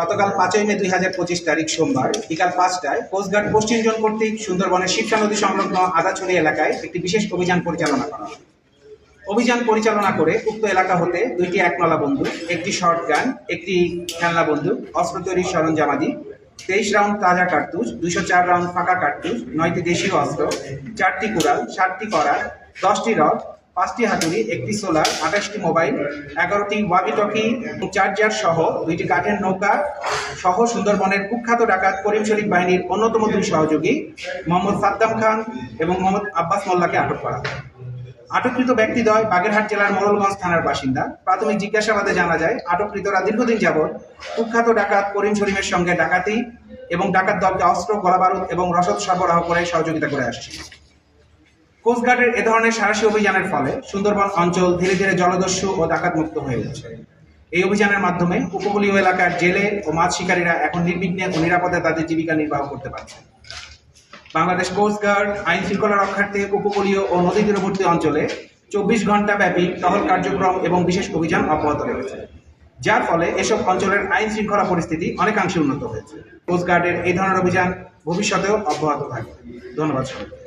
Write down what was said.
গতকাল পাঁচই মে দুই হাজার পঁচিশ তারিখ সোমবার, বিকাল পাঁচটায় কোস্টগার্ড পশ্চিম জোন কর্তৃক সুন্দরবনের শিবসা নদী সংলগ্ন আদাছড়ি এলাকায় একটি বিশেষ অভিযান পরিচালনা করা অভিযান পরিচালনা করে উক্ত এলাকা হতে দুইটি একনলা বন্দুক, একটি শর্ট গান একটি খেলনা বন্দুক, অস্ত্র তৈরির সরঞ্জামাদি, তেইশ রাউন্ড তাজা কার্তুজ, দুইশো চার রাউন্ড ফাঁকা কার্তুজ, নয়টি দেশীয় অস্ত্র, চারটি কুড়াল, সাতটি করার, দশটি রড পাঁচটি হাতুড়ি, একটি সোলার, আঠাশটি মোবাইল, এগারোটি ওয়াকি টকি চার্জার সহ দুইটি কাঠের নৌকা সহ সুন্দরবনের কুখ্যাত ডাকাত করিম শরীফ বাহিনীর অন্যতম দুই সহযোগী, মোহাম্মদ সাদ্দাম খান এবং মোহাম্মদ আব্বাস মোল্লাকে আটক করা আটককৃত ব্যক্তিদ্বয় বাগেরহাট জেলার মোড়লগঞ্জ থানার বাসিন্দা। প্রাথমিক জিজ্ঞাসাবাদে জানা যায়, আটককৃতরা দীর্ঘদিন যাবৎ কুখ্যাত ডাকাত করিম শরীফের সঙ্গে ডাকাতি এবং ডাকাত দলকে অস্ত্র, গোলাবারুদ এবং রসদ সরবরাহ করে সহযোগিতা করে আসছে। কোস্টগার্ডের এ ধরনের সাহসী অভিযানের ফলে সুন্দরবন অঞ্চল ধীরে ধীরে জলদস্যু ও ডাকাত মুক্ত হয়ে উঠছে। এই অভিযানের মাধ্যমে উপকূলীয় এলাকার জেলে ও মাছ শিকারীরা এখন নির্বিঘ্নে ও নিরাপদে তাদের জীবিকা নির্বাহ করতে পারছে। বাংলাদেশ কোস্টগার্ড আইন শৃঙ্খলা রক্ষার্থে উপকূলীয় ও নদী তীরবর্তী অঞ্চলে চব্বিশ ঘণ্টা ব্যাপী টহল কার্যক্রম এবং বিশেষ অভিযান অব্যাহত রয়েছে। যার ফলে এসব অঞ্চলের আইন শৃঙ্খলা পরিস্থিতি অনেকাংশে উন্নত হয়েছে। কোস্টগার্ডের এই ধরনের অভিযান ভবিষ্যতেও অব্যাহত থাকবে। ধন্যবাদ সবাইকে।